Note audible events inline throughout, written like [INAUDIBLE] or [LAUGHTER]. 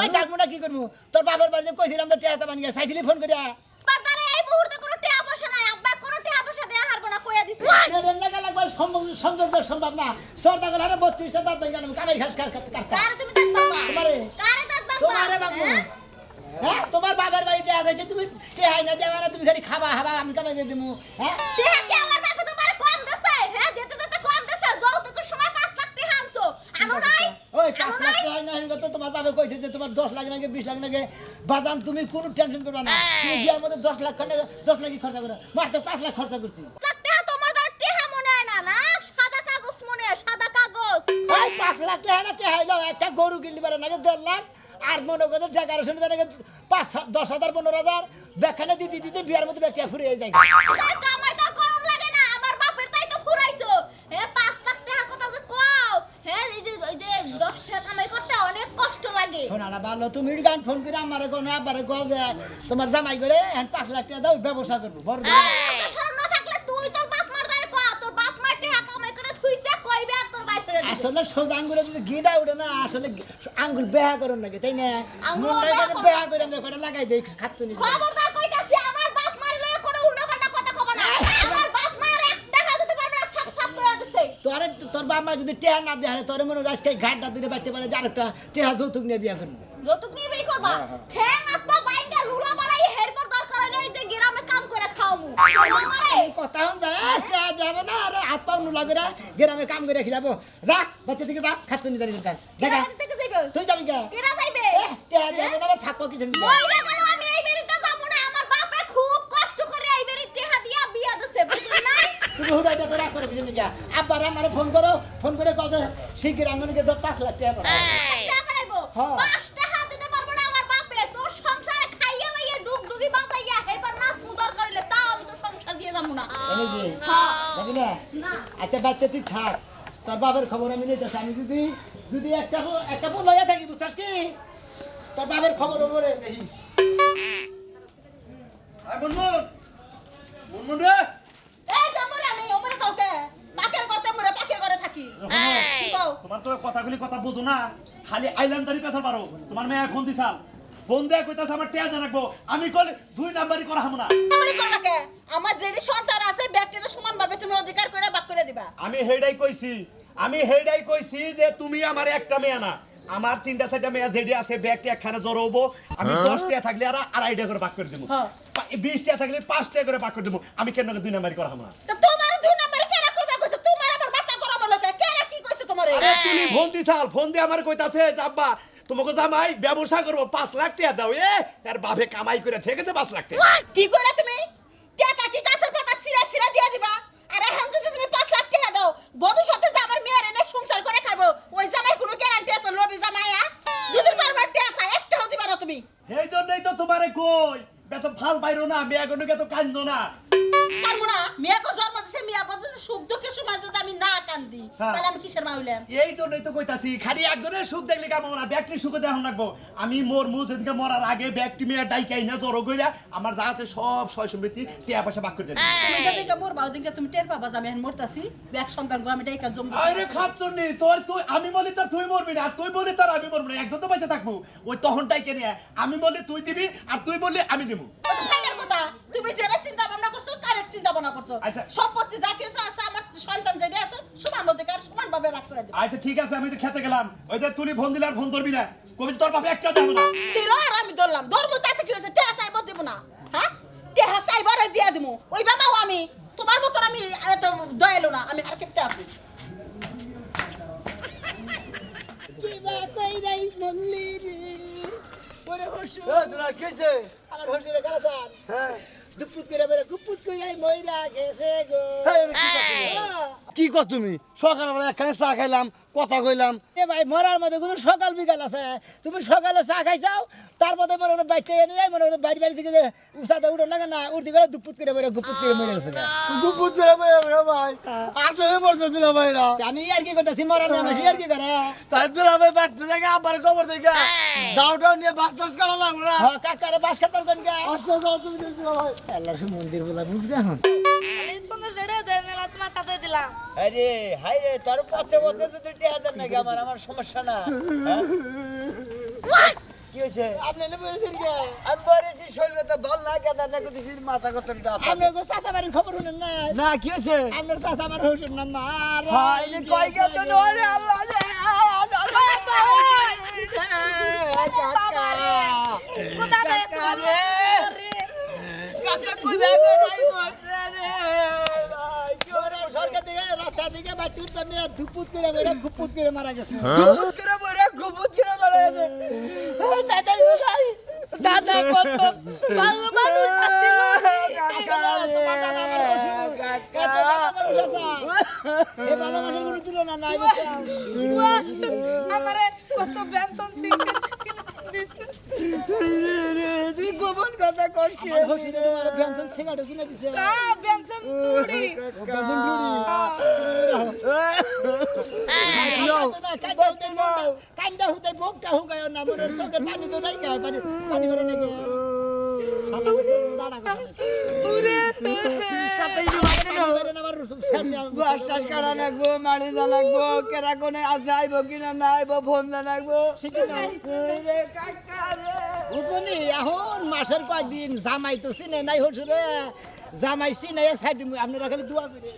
ওই ডাকবো না কি করব? তোর বাবার বাড়িতে কইছিলাম তো টেস্ট বানিয়ে চাইছিলি ফোন করিয়া? বাবারে এই মুহূর্তে কোনো টাকা পয়সা নাই। আব্বা কোনো টাকা পয়সা দেয়া হারবো না কইয়া দিছি। লাগা লাগবার সম্ভব না। বত্রিশটা দাঁত ভেঙে গেলাম কামাই খাস কার কার কার তুমি দাঁত বাবা তোমারে। বাবা তোমারে বাবু হ্যাঁ? তোমার বাবার বাড়িতে আছে তুমি টেহাই না দেওয়া না তুমি খালি খাবা খাবা আমি কামাই দিয়ে দিমু। হ্যাঁ টাকা কি আমার বাপে তোমার কম দেছে হ্যাঁ দিতে দিতে কম দেছে যৌতুকের সময় 5 লাখ টাকা আনছো আনো নাই ওই পাঁচ লাখ টাকা তো তোমার বাবা কইছে যে তোমার দশ লাখ নাকি বিশ লাখ নাকি। বাজান তুমি কোনো টেনশন করবে না। তুমি বিয়ার মধ্যে দশ লাখ খন্ডে দশ লাখই খরচা করো। মার তো পাঁচ লাখ খরচা করছি। লাখ তোমার দ্বারা টাকা না না? সাদা কাগজ সাদা কাগজ। ওই পাঁচ লাখ টাকা না টাকা একটা গরু কিনতে পারে নাকি দেড় লাখ আর মনে করো এগারো শুনে নাকি পাঁচ দশ হাজার পনেরো হাজার। ব্যাখ্যানে দিতে দিতে বিয়ার মধ্যে ব্যাখ্যা ফুরে যায় তাই কামাই তো গরম লাগে না আমার বাপের তাই তো ফুরাইছো হে 5 লাখ টাকার কথা যে কও হ্যাঁ এই যে এই যে 10 টাকা কামাই করতে অনেক কষ্ট লাগে শোনা না ভালো তুমি গান ফোন করে আমার কোন আবারে কো যে তোমার জামাই করে এখন পাঁচ লাখ টাকা দাও ব্যবসা করব বড় না আসলে সোজা আঙ্গুলে যদি গিটা উঠে না আসলে আঙ্গুল বেহা করেন নাকি তাই না? বেহা করে লাগাই দেয় খাচ্ছ নি খবরদার কইতাছি আমার বাপ মার লয়ে কোনো উল্টো পাল্টা কথা কব না আমার বাপ মার এক টাকা দিতে পারবে না সাপ সাপ করে দিছে তোর তোর বাবা মা যদি টেহা না দেয় তোর মনে হয় আজকে ঘাটটা দিলে বাইতে পারে যে আরেকটা টেহা যৌতুক নিয়ে বিয়া করব। যৌতুক নিয়ে বেই করবা? ঠ্যাং আত্মা বাইন্দা লুলা বাড়াই হেরপর দরকার হলে এই যে গ্রামে কাম করে খাওয়ামু কথা হন যায় টেহা যাবে না আরে হাত পাও নুলা করে গ্রামে কাম করে খিলাবো। যা বাচ্চা দিকে যা খাচ্ছু নি জানি দেখা। তুই যাবি কে? কেডা যাইবে? টেহা যাবে না আবার থাকব কিছু মইরা গেল আমি এই বাড়িতে যাব না আমার বাপে খুব কষ্ট করে এই বাড়ির টেহা দিয়া বিয়া দিছে বুঝলি নাই তুমি হুদাই দিয়ে নি আব্বার আমার ফোন করো ফোন করে কত শিগগির আঙ্গনকে দশ পাঁচ লাখ টাকা হ্যাঁ। পাঁচটা হাত দিতে পারব না আমার বাপে তোর সংসারে খাইয়া লাইয়া ডুগডুগি বাজাইয়া এরপর নাচ মুদর করিলে তাও আমি তো সংসার দিয়ে যাব না। এনে কি হ্যাঁ। আচ্ছা বাচ্চা তুই থাক। তোর বাবার খবর আমি নিতেছি আমি যদি যদি একটা একটা ফোন লইয়া থাকি বুঝছাস কি? তোর বাবার খবর ওপরে দেখিস। আয় মুনমুন। মুনমুন রে এই যে মরে আমি ওমরে কাউকে পাকের করতে মরে পাকের করে থাকি কি কও? তোমার তো কথাগুলি কথা বুঝো না। খালি আইল্যান্ডারি পেছাল পারো। তোমার মেয়ে ফোন দিছাল ফোন দেয়া কইতাছে আমার টেয়া জানাকবো আমি কল দুই নাম্বারই করা হামু আমারই করবা কে? আমার যেটি সন্তান আছে ব্যক্তিটা সমান ভাবে তুমি অধিকার করে বাক করে দিবা। আমি হেডাই কইছি। আমি হেডাই কইছি যে তুমি আমার একটা মেয়ে না। আমার তিনটা চারটা মেয়ে যেটি আছে ব্যাগটি একখানে জড়াবো আমি দশটা থাকলে আর আড়াইটা করে বাক করে দেবো হ্যাঁ। বিশটা থাকলে পাঁচটা করে বাক করে দেবো আমি কেন দুই নাম্বারই করা হামু না? তোমার দুই নম্বরে কেন করবা কইছে তোমার আবার মাথা গরম লোকে কেন কি কইছে তোমার আরে তুমি ফোন দিছাল ফোন দিয়ে আমার কইতাছে যাব্বা তোমাকে জামাই ব্যবসা করব পাঁচ লাখ টাকা দাও এ আর বাপে কামাই করে থেকেছে পাঁচ লাখ টাকা। কি করে তুমি? টাকা কি গাছের পাতা সিরা সিরা দিয়ে দিবা? আর এখন যদি তুমি পাঁচ লাখ টাকা দাও ভবিষ্যতে যে আমার মেয়ের এনে সংসার করে খাব ওই জামাই কোনো গ্যারান্টি আছে লবি জামাইয়া দুদিন পর পর টেসা একটা হতে পারো তুমি। এই জন্যই তো তোমারে কই বেত ভালো বাইরো না মেয়ে গনুকে তো কান্দো না। কারবো না মেয়েকে জন্ম দিছে মেয়েকে যদি সুখ দুঃখের সময় যদি আমি না কান্দি হ্যাঁ। তাহলে আমি কিসের মা এই জন্যই তো কইতাছি খালি একজনের সুখ দেখলে কেমন না ব্যাগটি সুখে দেখান রাখব আমি মোর মু যেদিকে মরার আগে ব্যাগটি মেয়ে ডাইকাই না জড়ো কইরা আমার যা আছে সব সয় সম্পত্তি টিয়া পয়সা বাক করে দেবে তুমি যদি মোর বাউ দিনকে তুমি টের পাবা আমি মরতাছি। ব্যাগ সন্তান গো আমি ডাইকা জম আরে খাচ্ছনি তোর তুই আমি বলি তোর তুই মরবি না তুই বলি তোর আমি মরবি না তো পয়সা থাকব। ওই তখন তখনটাই কেনে আমি বলি তুই দিবি আর তুই বললি আমি দেবো কথা। তুমি যেটা চিন্তা ভাবনা করছ কারেক্ট চিন্তা ভাবনা করছ। আচ্ছা। সম্পত্তি যা কিছু আছে আমার সন্তান যেটা আছে সমান অধিকার সমান ভাবে ভাগ করে দেবো আচ্ছা ঠিক আছে আমি তো খেতে গেলাম। ওই যে তুই ফোন দিলে আর ফোন ধরবি না। কবি তোর বাপে একটা যাবে না। দিল আর আমি ধরলাম। ধর্ম তাতে কি হয়েছে? টেহা চাইব দিব না। হ্যাঁ? টেহা চাইবারে দিয়া দিব ওই বাবাও আমি। তোমার মতন আমি এত দয়ালু না। আমি আর কেটে আছি। কিবা কই নাই মল্লি রে ওরে হসু তোরা কেছে আমার হসুরে কারাসান হ্যাঁ। দুপুত করে বেরে গুপুত করে মইরা গেছে গো। হ্যাঁ। কি কর তুমি? সকালবেলা একখানে চা খাইলাম কথা কইলাম। এ ভাই মরার মধ্যে কোনো সকাল বিকাল আছে? তুমি সকালে চা খাইছাও? তারপরে মনে হলো বাইতে এনে যাই মনে হলো বাড়ি বাড়ি থেকে যে উসাতে উঠো লাগে না উঠতে গেলে দুপুত করে বেরো গুপুত করে মরে গেছে। গুপুত করে বলে রে ভাই। আসলে মরতে দিল ভাই না আমি আর কি করতেছি মরার নামে সে আর কি করে? তাই তোর আমি বাড়তে থেকে আবার খবর দেখে। দাওটাও নিয়ে বাস টাস করা লাগবে না। হ কাকারে বাস কাটার কোন গা আচ্ছা যাও তুমি দেখতে ভাই। আল্লাহর মন্দির বলা বুঝগা হন। আরে হাই রে তোর পথে পথে যদি নাকি আমার আমার সমস্যা না হ্যাঁ? কি হয়েছে আপনি বলেছেন কে আমি বলেছি শরীর কথা ভালো না মাথা কথা আপনি গো চাচা বাড়ির খবর শুনেন না না কি হয়েছে আপনার চাচা আমার হুসুর নাম মার হাই রে কই রে আল্লাহ সরকার থেকে রাস্তা থেকে বাড়ি উঠবেন নিয়ে ধুপুত করে মেরে খুপুত করে মারা গেছে। গুবুত করে মরে গুবুত করে মারা গেছে। তাড়াতাড়ি উঠাই দাদা কত ভালো মানুষ আছিল নাই। বুঝছেন? আমারে কত তুই গোপন কথা কস কি আমার শ্বশুরে তোমার পেনশন সিগারেট কিনে দিছে। না বেনসন তুড়ি পেনশন কান্দা হুতে বুকটা হুকায় না। মনে চোখের পানি তো নাই গায় পানি পানি করে। নাকি কোনে ফোন জানাকবো উৎপন্নি এখন মাসের কয়েকদিন জামাই তো চিনে নাই হসুরে জামাই চিনে সাইড আপনারা খালি দোয়া করে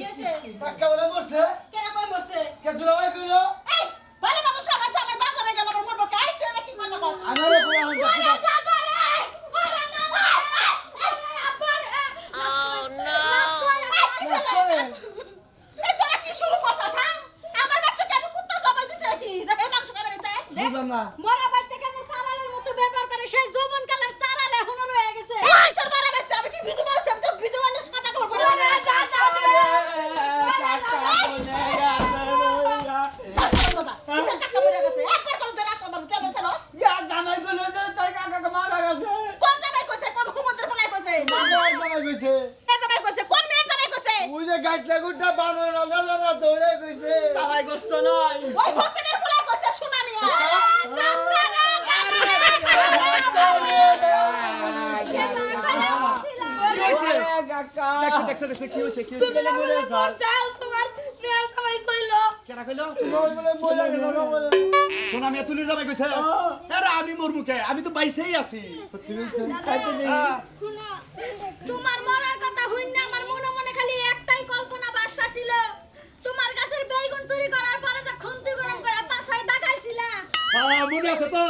কেসে কাকা বলে বসছে কেন কই বসে কে দুলাভাই কইলো এই ভালো মানুষ আমার জামাই বাজারে গেল আমার মরবো কাই তুই নাকি কই কও আমার কোন ওরে দাদা রে ওরে না ওরে আব্বা রে ও নো এই তোরা কি শুরু করছস হ্যাঁ আমার বাচ্চাকে আমি কুত্তা জবাই দিছে নাকি দেখে মাংস খাবে চাই বুঝলাম না মরা বাইতে কেমন সালালের মতো ব্যাপার করে সেই যৌবন কালের সারালে এখনও রয়ে গেছে এই সরবারে বাচ্চা আমি কি ভিডিও বানাইছি আমি তো ভিডিও বানিয়ে সাদা কাপড় পরে ওরে দাদা রে কাকা বলে দাদা কিসের টাকা পড়ে গেছে একবার করে ধরে আসো বাবু কেমন ছিল ইয়া জামাই কইলো যে তার কাকাকে মারা গেছে কোন জামাই কইছে কোন হুমন্তের বলাই কইছে আমার জামাই কইছে জামাই কইছে কোন মেয়ের জামাই কইছে ওই যে গাইটলা গুটটা বানর না না দৌড়ে কইছে জামাই গোস্ত নয় ওই ভক্তের বলাই কইছে শোনা মিয়া কি হয়েছে কাকা দেখছে দেখছে দেখছে কি হয়েছে কি হয়েছে তুমি না বলে বলছাও তোমার মেয়ের সবাই কইলো কেরা কইলো বলে মরে গেছে বলে সোনা মিয়া তুলির জামাই কইছে আরে আমি মোর মুখে আমি তো বাইসেই আছি হ্যাঁ। শুনো, তোমার মরার কথা হইন না আমার মনে মনে খালি একটাই কল্পনা বাসতা ছিল তোমার গাছের বেগুন চুরি করার পরে যে খুন্তি গরম করে পাছায় দাগাইছিলা হ্যাঁ মনে আছে তো এই যে কাইছে বাবা এই যে এই যে জামাই কইছে এই শালাই কইছে রে হ্যাঁ আছে তো?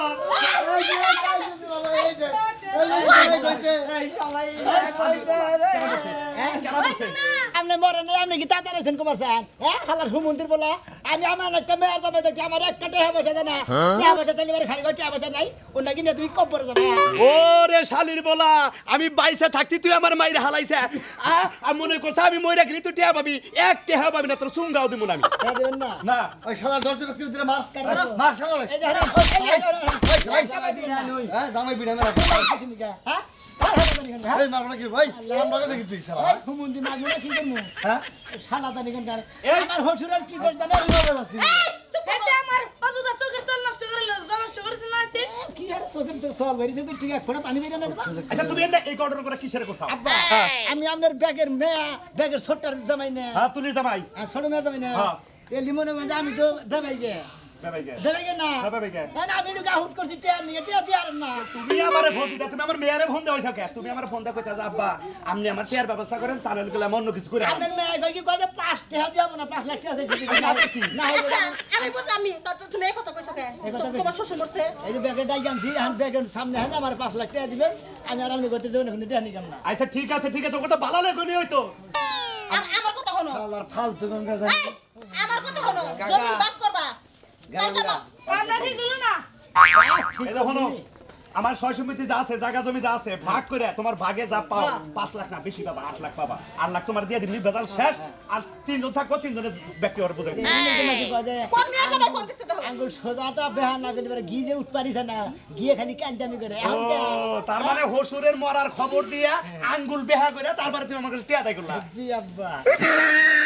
আপনি মরে নাই আপনি কি তাড়াতাড়ি আছেন কুমারসান হ্যাঁ হালার হুমন্দির বলা। আমি আমার একটা মেয়ের জামাই দেখছি আমার একটা টেহা বসে না। টেহা বসে তাহলে খালি টেহা বসে নাই। ও নাকি নিয়ে তুমি কম পরে যাবে ওরে শালির বলা আমি বাইসে থাকতি তুই আমার মাইরে হালাইছে। আ, মনে করছে আমি মইরা গেলি তুই টেহা পাবি এক টেহা পাবি না তোর চুঙ্গাও দিব না আমি। না না? ওই শালা দশ দেবে কি দিলে মার মার শালা এই হ্যাঁ, হ্যাঁ জামাই বিড়া মেরা হ্যাঁ? হ্যাঁ? শালা। এই হুমন্দি মাগবো না কি করব হ্যাঁ শালা দানি কেন কার। আমার হসুরের কি দোষ জানে এতে আমার অযথা চোখের চল নষ্ট করে নষ্ট করেছিল না এতে কি আর চোখের তো সল বেরিয়েছে তো ঠিক আছে ফোড়া পানি বেরিয়ে না আচ্ছা তুমি এটা এই ঘটনা করে কিসের কথা? আব্বা আমি আপনার ব্যাগের মেয়া ব্যাগের ছোট্টার জামাই না। হ্যাঁ তুলির জামাই। আর ছোট মেয়ের জামাই না। হ্যাঁ। এ আমি তো দেবাই গে। তুমি আমারে ফোন দিতা তুমি আমার মেয়ারে ফোন দেওয়া কে? তুমি আমার ফোন দা কইতা যে আব্বা আপনি আমার টিয়ার ব্যবস্থা করেন তাহলে গেলে আমি অন্য কিছু করে আপনার মেয়ে কই কি কয় যে পাঁচ টাকা দিয়াবো না পাঁচ লাখ টাকা। না আচ্ছা না। আমি বুঝলাম তুমি এই কথা কইছো কে? এই কথা তোমার শ্বশুর মরছে এই যে ব্যাগের ডাই আনছি এখন ব্যাগের সামনে হ্যাঁ আমার পাঁচ লাখ টাকা দিবেন আমি আর আপনি করতে যাবেন কিন্তু টাকা নিকাম না। আচ্ছা ঠিক আছে ঠিক আছে ওটা হইতো। আমার কথা হলো ফালতু গঙ্গা আমার কথা হলো জমি করবা মা- আমরা ঠিক হলো না। এই আমার ছয় সম্পত্তি যা আছে জায়গা জমি যা আছে ভাগ করে তোমার ভাগে যা পাও পাঁচ লাখ না বেশি পাবা আট লাখ পাবা। আট লাখ তোমার দিয়ে দিবি বেজাল শেষ আর তিনজন থাকব তিনজনের ব্যক্তি ওর বুঝাই আঙ্গুল সোজা তো বেহার না করলে গিয়ে উঠ পারিছে না গিয়ে খালি কান্দামি করে। ও এখন কে? তার মানে হসুরের মরার খবর দিয়া আঙ্গুল বেহা করে তারপরে তুমি আমাকে টিয়া দেয় করলা। জি আব্বা। [LAUGHS]